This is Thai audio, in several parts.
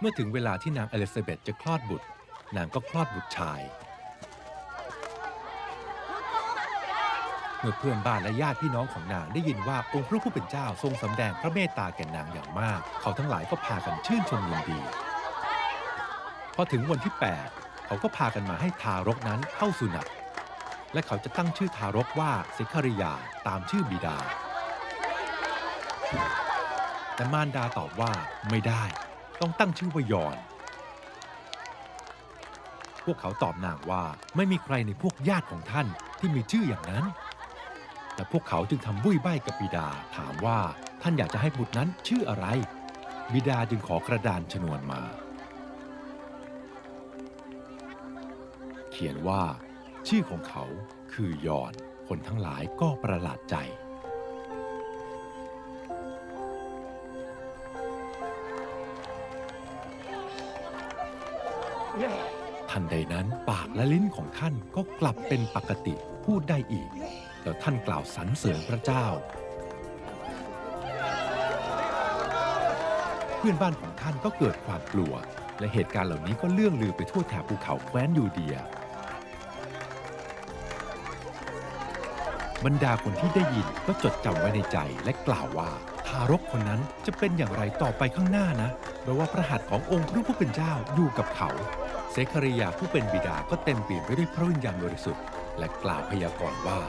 เมื่อถึงเวลาที่นางอลิซาเบธจะคลอดบุตร นางก็คลอดบุตรชาย เมื่อเพื่อนบ้านและญาติพี่น้องของนางได้ยินว่าองค์พระผู้เป็นเจ้าทรงสำแดงพระเมตตาแก่นางอย่างมาก เขาทั้งหลายก็พากันชื่นชมยินดี พอถึงวันที่ 8 เขาก็พากันมาให้ทารกนั้นเข้าสุนัตและเขาจะตั้งชื่อทารกว่าเซคาริยาตามชื่อบิดา แต่มารดาตอบว่าไม่ได้ ต้องตั้งชื่อว่ายอน พวกเขาตอบนางว่าไม่มีใครในพวกญาติของท่านที่มีชื่ออย่างนั้น แต่พวกเขาจึงทำบุ้ยใบ้กับบิดาถามว่าท่านอยากจะให้บุตรนั้นชื่ออะไร บิดาจึงขอกระดานชนวนมา เขียนว่า ชื่อของเขาคือยอนคนทั้งหลายก็ประหลาดใจ ทันใดนั้นปากและลิ้นของท่านก็กลับเป็นปกติพูดได้อีก แล้วท่านกล่าวสรรเสริญพระเจ้า เพื่อนบ้านของท่านก็เกิดความกลัว และเหตุการณ์เหล่านี้ก็เลื่องลือไปทั่วแถบภูเขาแคว้นยูเดีย บรรดาคนที่ได้ยินก็จดจำไว้ในใจและกล่าวว่าทารกคนนั้นจะเป็นอย่างไรต่อไปข้างหน้านะ เพราะว่าพระหัตถ์ขององค์พระผู้เป็นเจ้าอยู่กับเขา เซคาริยาผู้เป็นบิดาก็เต็มเปี่ยมไปด้วยพระวิญญาณบริสุทธิ์ และกล่าวพยากรณ์ว่า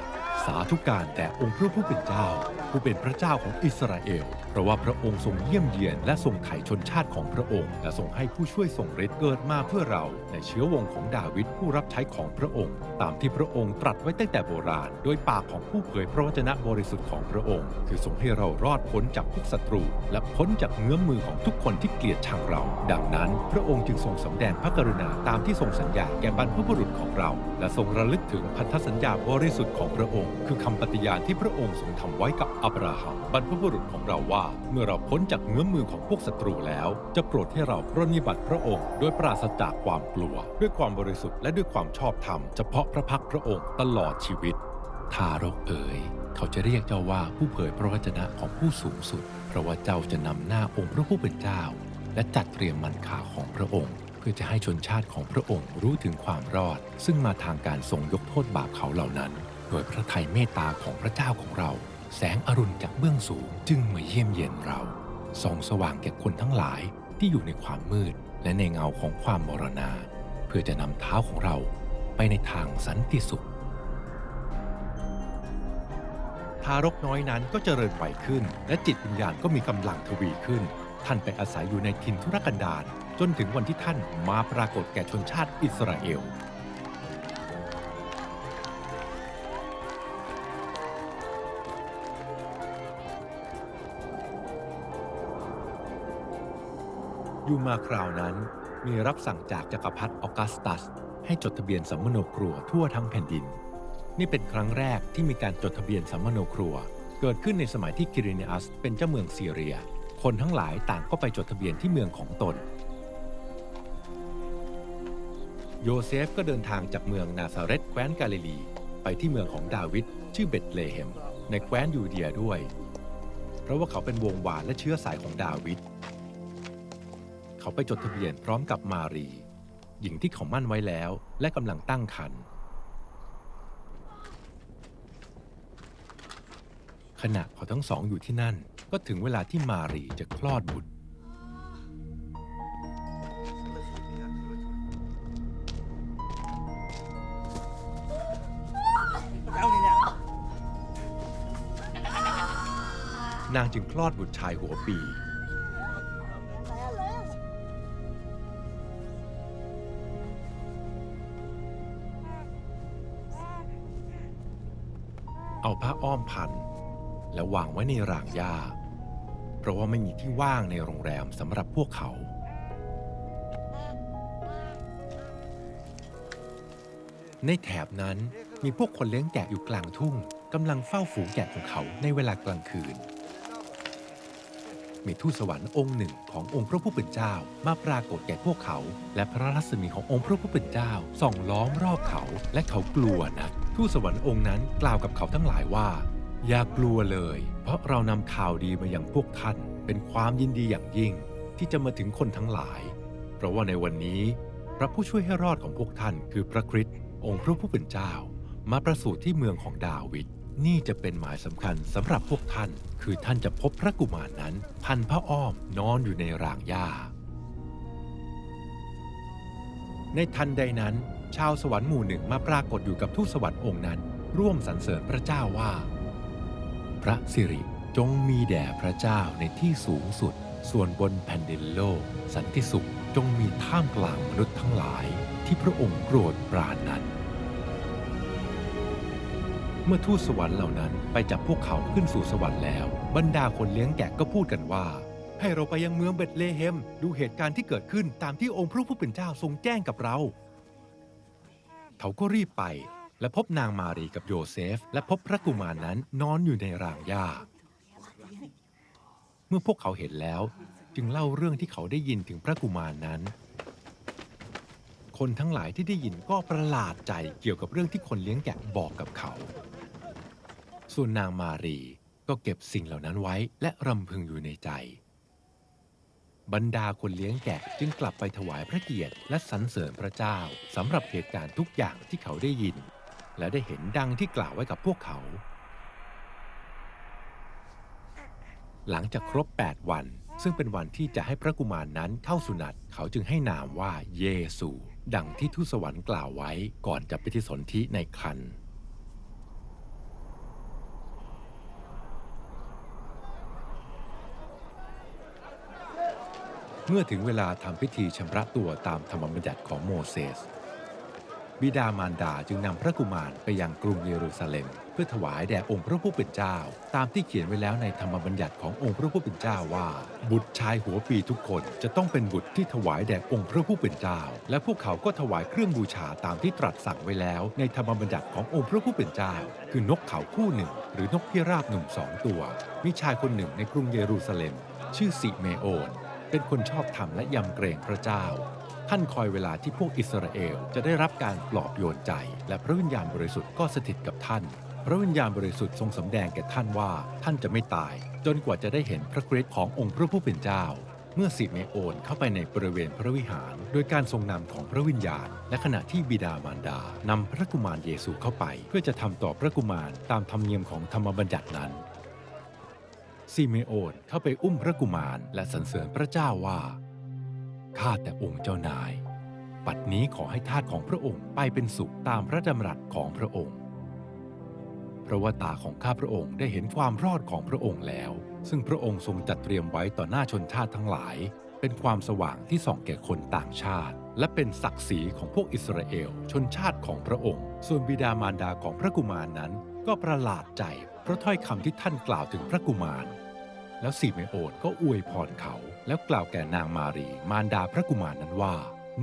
าธุการแด่องค์พระผู้เป็นเจ้า ผู้เป็นพระเจ้าของอิสราเอล เพราะว่าพระองค์ทรงเยี่ยมเยียนและทรงไถ่ชนชาติของพระองค์ และทรงให้ผู้ช่วยทรงฤทธิ์เกิดมาเพื่อเราในเชื้อวงของดาวิดผู้รับใช้ของพระองค์ ตามที่พระองค์ตรัสไว้ตั้งแต่โบราณ โดยปากของผู้เผยพระวจนะบริสุทธิ์ของพระองค์ คือทรงให้เรารอดพ้นจากทุกศัตรู และพ้นจากเงื้อมมือของทุกคนที่เกลียดชังเรา ดังนั้น พระองค์จึงทรงสำแดงพระกรุณาตามที่ทรงสัญญาแก่บรรพบุรุษของเรา และทรงระลึกถึงพันธสัญญาบริสุทธิ์ของพระองค์คือคำปฏิญาณที่พระองค์ทรงทำไว้กับอับราฮัมบรรพบุรุษของเราว่า เมื่อเราพ้นจากเงื้อมมือของพวกศัตรูแล้ว จะโปรดให้เราปรนนิบัติพระองค์ โดยปราศจากความกลัว ด้วยความบริสุทธิ์และด้วยความชอบธรรม เฉพาะพระพักพระองค์ตลอดชีวิต ทารกเอ๋ยเขาจะเรียกเจ้าว่าผู้เผยพระวจนะของผู้สูงสุด เพราะว่าเจ้าจะนำหน้าองค์พระผู้เป็นเจ้า และจัดเตรียมมันขาของพระองค์ เพื่อจะให้ชนชาติของพระองค์รู้ถึงความรอด ซึ่งมาทางการทรงยกโทษบาปเขาเหล่านั้น โดยพระทัยเมตตาของพระเจ้าของเรา แสงอรุณจากเบื้องสูงจึงมาเยี่ยมเยียนเราส่องสว่างแก่คนทั้งหลายที่อยู่ในความมืดและในเงาของความมรณา เพื่อจะนำเท้าของเราไปในทางสันติสุข ทารกน้อยนั้นก็เจริญวัยขึ้น และจิตวิญญาณก็มีกำลังทวีขึ้น ท่านไปอาศัยอยู่ในถิ่นทุรกันดารจนถึงวันที่ท่านมาปรากฏแก่ชนชาติอิสราเอล อยู่มาคราวนั้นมีรับสั่งจากจักรพรรดิออกัสตัส ให้จดทะเบียนสัมมโนครัวทั่วทั้งแผ่นดิน นี่เป็นครั้งแรกที่มีการจดทะเบียนสัมมโนครัว เกิดขึ้นในสมัยที่กิริเนอัสเป็นเจ้าเมืองซีเรีย คนทั้งหลายต่างก็ไปจดทะเบียนที่เมืองของตน โยเซฟก็เดินทางจากเมืองนาซาเรตแคว้นกาลิลี ไปที่เมืองของดาวิดชื่อเบตเลเฮม ในแคว้นยูเดียด้วย เพราะว่าเขาเป็นวงวานและเชื้อสายของดาวิด เขาไปจดทะเบียนพร้อมกับมารี หญิงที่เขามั่นไว้แล้ว และกำลังตั้งครรภ์ขณะเขาทั้งสองอยู่ที่นั่น ก็ถึงเวลาที่มารีจะคลอดบุตร นางจึงคลอดบุตรชายหัวปี ผ้าอ้อมพัน และวางไว้ในรางหญ้า เพราะว่าไม่มีที่ว่างในโรงแรมสำหรับพวกเขา ในแถบนั้นมีพวกคนเลี้ยงแกะอยู่กลางทุ่งกำลังเฝ้าฝูงแกะของเขาในเวลากลางคืน มีทูตสวรรค์องค์หนึ่งขององค์พระผู้เป็นเจ้า มาปรากฏแก่พวกเขา และพระรัศมีขององค์พระผู้เป็นเจ้าส่องล้อมรอบเขา และเขากลัวนะ ทูตสวรรค์องค์นั้นกล่าวกับเขาทั้งหลายว่า อย่ากลัวเลย เพราะเรานำข่าวดีมาอย่างพวกท่าน เป็นความยินดีอย่างยิ่ง ที่จะมาถึงคนทั้งหลาย เพราะว่าในวันนี้ พระผู้ช่วยให้รอดของพวกท่าน คือพระคริสต์องค์พระผู้เป็นเจ้า มาประสูติที่เมืองของดาวิด นี่จะเป็นหมายสำคัญสำหรับพวกท่าน คือท่านจะพบพระกุมารนั้น พันพระอ้อมนอนอยู่ในรางหญ้า ในทันใดนั้น ชาวสวรรค์หมู่หนึ่งมาปรากฏอยู่กับทูตสวรรค์องค์นั้น ร่วมสรรเสริญพระเจ้าว่า พระสิริจงมีแด่พระเจ้าในที่สูงสุด ส่วนบนแผ่นดินโลก สันติสุขจงมีท่ามกลางมนุษย์ทั้งหลาย ที่พระองค์โปรดปรานนั้น มื่อทูตสวรรค์เหล่านั้นไปจับพวกเขาขึ้นสู่สวรรค์แล้ว บรรดาคนเลี้ยงแกะก็พูดกันว่า ให้เราไปยังเมืองเบธเลเฮม ดูเหตุการณ์ที่เกิดขึ้นตามที่องค์พระผู้เป็นเจ้าทรงแจ้งกับเรา เขาก็รีบไปและพบนางมารีกับโยเซฟ และพบพระกุมารนั้นนอนอยู่ในรางหญ้า เมื่อพวกเขาเห็นแล้ว จึงเล่าเรื่องที่เขาได้ยินถึงพระกุมารนั้น คนทั้งหลายที่ได้ยินก็ประหลาดใจเกี่ยวกับเรื่องที่คนเลี้ยงแกะบอกกับเขา ส่วนนางมารีก็เก็บสิ่งเหล่านั้นไว้และรำพึงอยู่ในใจ บรรดาคนเลี้ยงแกะจึงกลับไปถวายพระเกียรติและสรรเสริญพระเจ้าสำหรับเหตุการณ์ทุกอย่างที่เขาได้ยิน และได้เห็นดังที่กล่าวไว้กับพวกเขา หลังจากครบ 8 วัน ซึ่งเป็นวันที่จะให้พระกุมารนั้นเข้าสุนัตเขาจึงให้นามว่าเยซู ดังที่ทูตสวรรค์กล่าวไว้ก่อนจะไปฏิสนธิในคัน เมื่อถึงเวลาทำพิธีชำระตัวตามธรรมบัญญัติของโมเสส บิดามารดาจึงนำพระกุมารไปยังกรุงเยรูซาเล็ม เพื่อถวายแด่องค์พระผู้เป็นเจ้า ตามที่เขียนไว้แล้วในธรรมบัญญัติขององค์พระผู้เป็นเจ้าว่า บุตรชายหัวปีทุกคนจะต้องเป็นบุตรที่ถวายแด่องค์พระผู้เป็นเจ้า และพวกเขาก็ถวายเครื่องบูชาตามที่ตรัสสั่งไว้แล้วในธรรมบัญญัติขององค์พระผู้เป็นเจ้า คือนกเขาคู่หนึ่ง หรือนกพิราบหนุ่มสองตัว มีชายคนหนึ่งในกรุงเยรูซาเล็ม ชื่อสิเมโอน เป็นคนชอบธรรมและยำเกรงพระเจ้า ท่านคอยเวลาที่พวกอิสราเอลจะได้รับการปลอบโยนใจ และพระวิญญาณบริสุทธิ์ก็สถิตกับท่าน พระวิญญาณบริสุทธิ์ทรงสำแดงแก่ท่านว่าท่านจะไม่ตาย จนกว่าจะได้เห็นพระเกรดขององค์พระผู้เป็นเจ้า เมื่อสิเมโอนเข้าไปในบริเวณพระวิหาร โดยการทรงนำของพระวิญญาณ และขณะที่บิดามารดานำพระกุมารเยซูเข้าไป เพื่อจะทำต่อพระกุมารตามธรรมเนียมของธรรมบัญญัตินั้น ซิเมโอนเข้าไปอุ้มพระกุมารและสรรเสริญพระเจ้าว่า ข้าแต่องค์เจ้านาย ปัดนี้ขอให้ทาสของพระองค์ไปเป็นสุขตามพระดำรัสของพระองค์ เพราะว่าตาของข้าพระองค์ได้เห็นความรอดของพระองค์แล้ว ซึ่งพระองค์ทรงจัดเตรียมไว้ต่อหน้าชนชาติทั้งหลาย เป็นความสว่างที่ส่องแก่คนต่างชาติ และเป็นศักดิ์ศรีของพวกอิสราเอล ชนชาติของพระองค์ ส่วนบิดามารดาของพระกุมารนั้น ก็ประหลาดใจเพราะถ้อยคำที่ท่านกล่าวถึงพระกุมาร แล้วสีเมโอนก็อวยพรเขา แล้วกล่าวแก่นางมารีมารดาพระกุมารนั้นว่า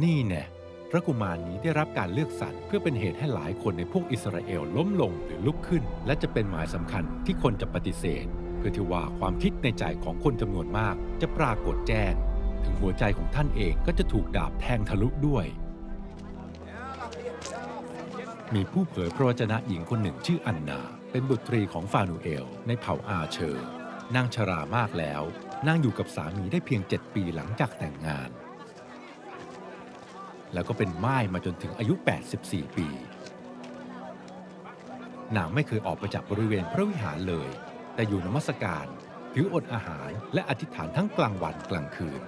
นี่แน่พระกุมารนี้ได้รับการเลือกสรรเพื่อเป็นเหตุให้หลายคนในพวกอิสราเอลล้มลงหรือลุกขึ้น และจะเป็นหมายสำคัญที่คนจะปฏิเสธ เพื่อที่ว่าความคิดในใจของคนจำนวนมาก จะปรากฏแจ้ง ถึงหัวใจของท่านเองก็จะถูกดาบแทงทะลุด้วย มีผู้เผยพระวจนะหญิงคนหนึ่งชื่ออันนา เป็นบุตรีของฟานูเอล ในเผ่าอาเชอร์นางชรามากแล้วนางอยู่กับสามีได้เพียงเจ็ดปีหลังจากแต่งงาน แล้วก็เป็นม่ายมาจนถึงอายุ 84 ปี นางไม่เคยออกไปจากบริเวณพระวิหารเลย แต่อยู่นมัสการ ถืออดอาหารและอธิษฐานทั้งกลางวันกลางคืน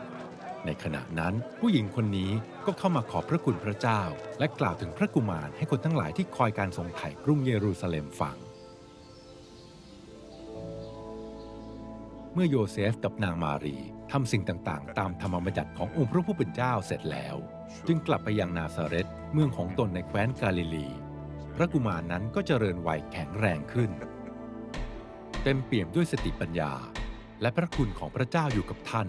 ในขณะนั้น ผู้หญิงคนนี้ก็เข้ามาขอบพระคุณพระเจ้า และกล่าวถึงพระกุมารให้คนทั้งหลายที่คอยการทรงไถ่กรุงเยรูซาเล็มฟัง เมื่อโยเซฟกับนางมารีทำสิ่งต่างๆ ตามธรรมบัญญัติขององค์พระผู้เป็นเจ้าเสร็จแล้ว จึงกลับไปยังนาซาเรตเมืองของตนในแคว้นกาลิลี พระกุมารนั้นก็เจริญวัยแข็งแรงขึ้น เต็มเปี่ยมด้วยสติปัญญา และพระคุณของพระเจ้าอยู่กับท่าน